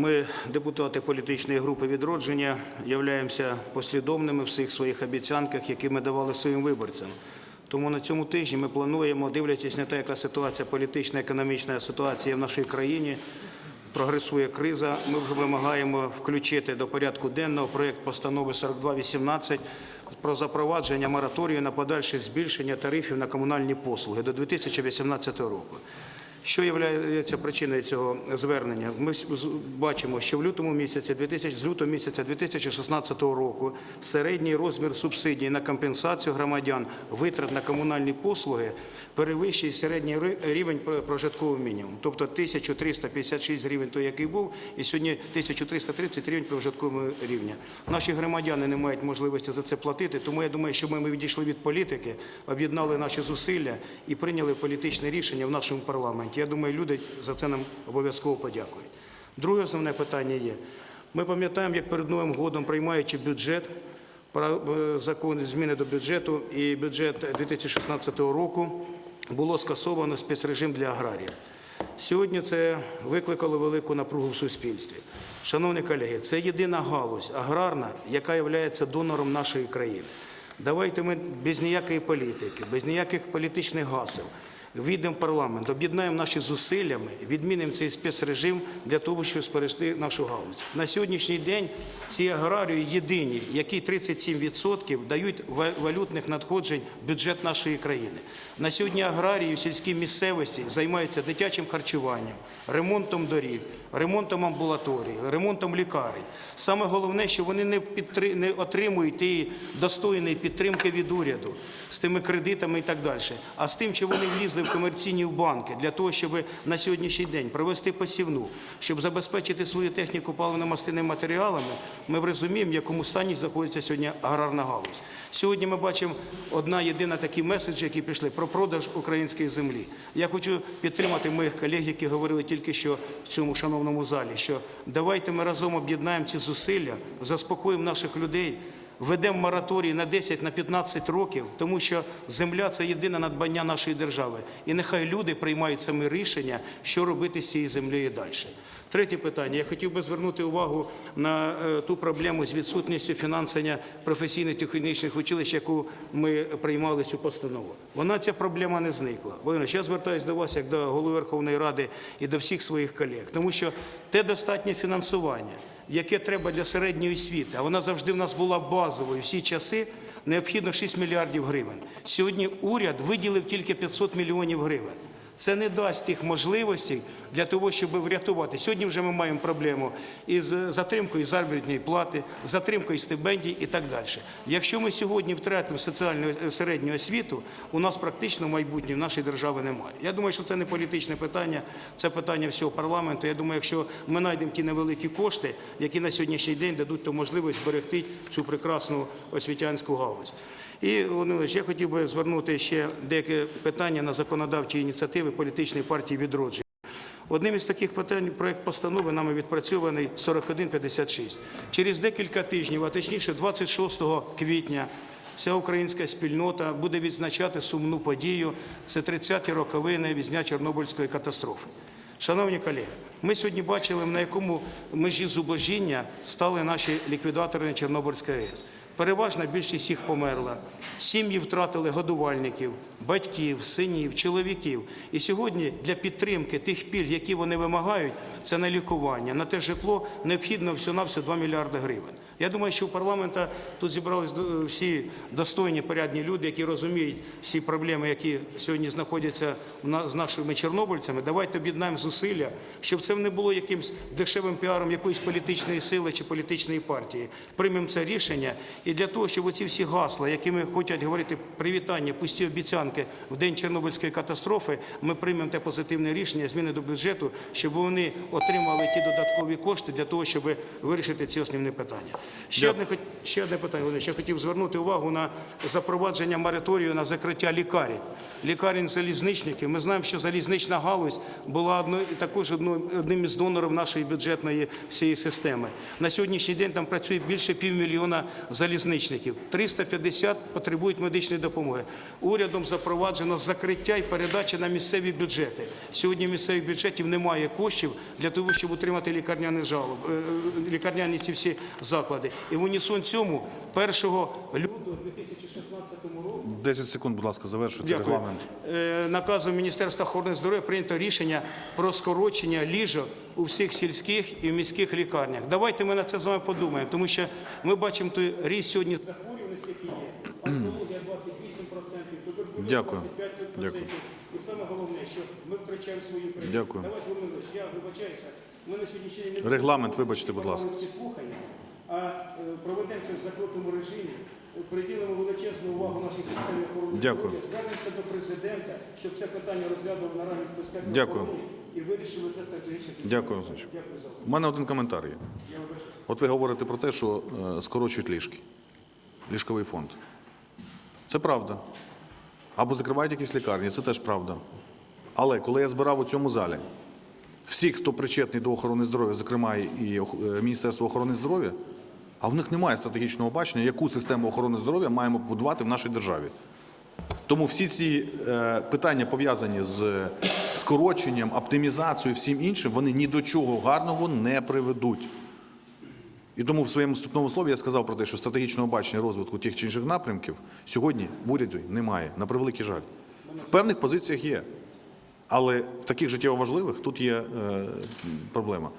Ми, депутати політичної групи відродження, являємося послідовними в всіх своїх обіцянках, які ми давали своїм виборцям. Тому на цьому тижні ми плануємо, дивлячись на те, яка ситуація політична, економічна ситуація в нашій країні, прогресує криза. Ми вже вимагаємо включити до порядку денного проєкт постанови 4218 про запровадження мораторію на подальше збільшення тарифів на комунальні послуги до 2018 року. Що є причиною цього звернення? Ми бачимо, що в лютому місяці 2000, з лютого місяця 2016 року середній розмір субсидій на компенсацію громадян витрат на комунальні послуги перевищує середній рівень прожиткового мінімуму. Тобто 1356 гривень той, який був, і сьогодні 1330 рівень прожиткового рівня. Наші громадяни не мають можливості за це платити, тому я думаю, що ми відійшли від політики, об'єднали наші зусилля і прийняли політичне рішення в нашому парламенті. Я думаю, люди за це нам обов'язково подякують. Друге основне питання є. Ми пам'ятаємо, як перед Новим годом, приймаючи бюджет, е, закон зміни до бюджету і бюджет 2016 року було скасовано спецрежим для аграріїв. Сьогодні це викликало велику напругу в суспільстві. Шановні колеги, це єдина галузь аграрна, яка є донором нашої країни. Давайте ми без ніякої політики, без ніяких політичних гасел війдемо в парламент, об'єднаємо наші зусиллями, відмінимо цей спецрежим для того, щоб зберегти нашу галузь. На сьогоднішній день ці аграрії єдині, які 37% дають валютних надходжень в бюджет нашої країни. На сьогодні аграрії в сільській місцевості займаються дитячим харчуванням, ремонтом доріг, ремонтом амбулаторій, ремонтом лікарень. Саме головне, що вони не, підтри... не отримують тієї достойної підтримки від уряду з тими кредитами і так далі, а з тим, що вони влізли в комерційні банки для того, щоб на сьогоднішній день провести посівну, щоб забезпечити свою техніку паливно-мастильними матеріалами, ми розуміємо, в якому стані знаходиться сьогодні аграрна галузь. Сьогодні ми бачимо одна єдина такі меседжі, які прийшли про продаж української землі. Я хочу підтримати моїх колег, які говорили тільки що в цьому шановному залі, що давайте ми разом об'єднаємо ці зусилля, заспокоїмо наших людей. Введемо мораторій на 10, на 15 років, тому що земля це єдине надбання нашої держави. І нехай люди приймають самі рішення, що робити з цією землею далі. Третє питання. Я хотів би звернути увагу на е, ту проблему з відсутністю фінансування професійно-технічних училищ, яку ми приймали цю постанову. Вона ця проблема не зникла. Володимир, я звертаюся до вас як до голови Верховної Ради і до всіх своїх колег, тому що те достатнє фінансування, яке треба для середньої освіти, а вона завжди в нас була базовою всі часи. Необхідно 6 мільярдів гривень. Сьогодні уряд виділив тільки 500 мільйонів гривень. Це не дасть тих можливостей для того, щоб врятувати. Сьогодні вже ми маємо проблему із затримкою заробітної плати, затримкою стипендій і так далі. Якщо ми сьогодні втратимо соціальну е, середню освіту, у нас практично майбутнє в нашій державі немає. Я думаю, що це не політичне питання, це питання всього парламенту. Я думаю, якщо ми знайдемо ті невеликі кошти, які на сьогоднішній день дадуть ту можливість зберегти цю прекрасну освітянську галузь. І Володимирович, я хотів би звернути ще деякі питання на законодавчі ініціативи політичної партії відродження. Одним із таких питань проект постанови нами відпрацьований 4156. Через декілька тижнів, а точніше 26 квітня, вся українська спільнота буде відзначати сумну подію. Це 30-ті роковини від дня Чорнобильської катастрофи. Шановні колеги, ми сьогодні бачили, на якому межі зубожіння стали наші ліквідатори Чорнобильської АЕС. Переважна більшість їх померла. Сім'ї втратили годувальників, батьків, синів, чоловіків. І сьогодні для підтримки тих пільг, які вони вимагають, це на лікування, на те житло необхідно всього-навсього 2 мільярди гривень. Я думаю, що у парламента тут зібрались всі достойні, порядні люди, які розуміють всі проблеми, які сьогодні знаходяться з нашими чорнобильцями. Давайте об'єднаємо зусилля, щоб це не було якимсь дешевим піаром якоїсь політичної сили чи політичної партії. Приймемо це рішення. І для того, щоб оці всі гасла, якими хочуть говорити привітання, пусті обіцянки в день Чорнобильської катастрофи, ми приймемо те позитивне рішення, зміни до бюджету, щоб вони отримали ті додаткові кошти для того, щоб вирішити ці основні питання. Ще одне ще одне питання. Ще хотів звернути увагу на запровадження мораторію на закриття лікарень. Лікарень залізничників. Ми знаємо, що залізнична галузь була одною також одним із донорів нашої бюджетної всієї системи. На сьогоднішній день там працює більше півмільйона залізничників залізничників. 350 потребують медичної допомоги. Урядом запроваджено закриття і передача на місцеві бюджети. Сьогодні місцевих бюджетів немає коштів для того, щоб утримати лікарняні жалоб, е, лікарняні ці всі заклади. І в унісон цьому 1 лютого 2016 року 10 секунд, будь ласка, завершуйте Дякую. регламент. Е, Наказом Міністерства охорони здоров'я прийнято рішення про скорочення ліжок у всіх сільських і міських лікарнях. Давайте ми на це з вами подумаємо, тому що ми бачимо той ріст сьогодні захворюваності, який є. Онкологія 28%, туберкульоз Дякую. 25%. Дякую. І саме головне, що ми втрачаємо свою країну. Дякую. Давайте, я вибачаюся. Ми на сьогоднішній день Регламент, вибачте, будь ласка. слухання, а е, проведемо це в закритому режимі, приділимо величезну увагу нашій системі охорони Дякую. здоров'я, звернемося до президента, щоб це питання розглядав на Раді безпеки Дякую. і вирішили це стратегічне питання. Дякую, Дякую за. У мене один коментар є. Я. От ви говорите про те, що е, скорочують ліжки, ліжковий фонд. Це правда. Або закривають якісь лікарні, це теж правда. Але коли я збирав у цьому залі всіх, хто причетний до охорони здоров'я, зокрема і е, Міністерство охорони здоров'я, а в них немає стратегічного бачення, яку систему охорони здоров'я маємо побудувати в нашій державі. Тому всі ці е, питання пов'язані з скороченням, оптимізацією, всім іншим, вони ні до чого гарного не приведуть. І тому в своєму вступному слові я сказав про те, що стратегічного бачення розвитку тих чи інших напрямків сьогодні в уряді немає, на превеликий жаль. В певних позиціях є. Але в таких життєво важливих тут є е, проблема.